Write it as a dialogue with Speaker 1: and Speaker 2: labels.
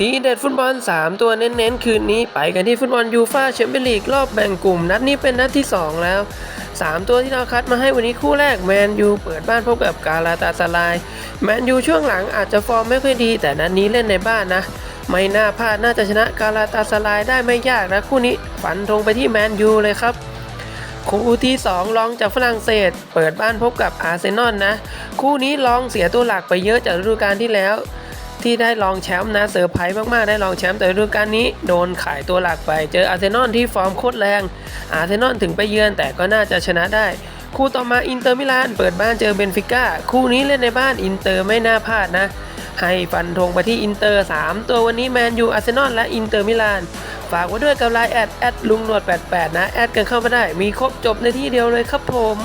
Speaker 1: ทีเด็ดฟุตบอล 3 ตัวเน้นๆ คืนนี้ไปกันที่ฟุตบอลยูฟ่าแชมเปี้ยนลีกรอบแบ่งกลุ่ม นัดนี้เป็นนัดที่ 2 แล้ว 3 ตัวที่เราคัดมาให้วันนี้คู่แรกแมนยูเปิดบ้านพบกับกาลาตาสลายแมนยูช่วงหลังอาจจะฟอร์มไม่ค่อยดี แต่นัดนี้เล่นในบ้านนะ ไม่น่าพลาดน่าจะชนะกาลาตาสลายได้ไม่ยากนะคู่นี้ฝันตรงไปที่แมนยูเลยครับคู่ที่2ลองจากฝรั่งเศส เปิดบ้านพบกับอาร์เซนอลนะ คู่นี้ลองเสียตัวหลักไปเยอะจากฤดูกาลที่แล้ว ที่ได้ลองแชมป์นะเซอร์ไพรส์มาก ๆ ได้ลองแชมป์แต่ฤดูกาลนี้โดนขายตัวหลักไป เจออาร์เซนอลที่ฟอร์มโคตรแรง อาร์เซนอลถึงไปเยือนแต่ก็น่าจะชนะได้ คู่ต่อมาอินเตอร์มิลานเปิดบ้านเจอเบนฟิก้าคู่นี้เล่นในบ้านอินเตอร์ไม่น่าพลาดนะให้ฟันธงไปที่อินเตอร์ 3 ตัววันนี้แมนยูอาร์เซนอลและอินเตอร์มิลาน ฝากไว้ด้วยกับไลน์แอดแอดลุงหนวด 88 นะ แอดกันเข้ามาได้ มีครบจบในที่เดียวเลยครับผม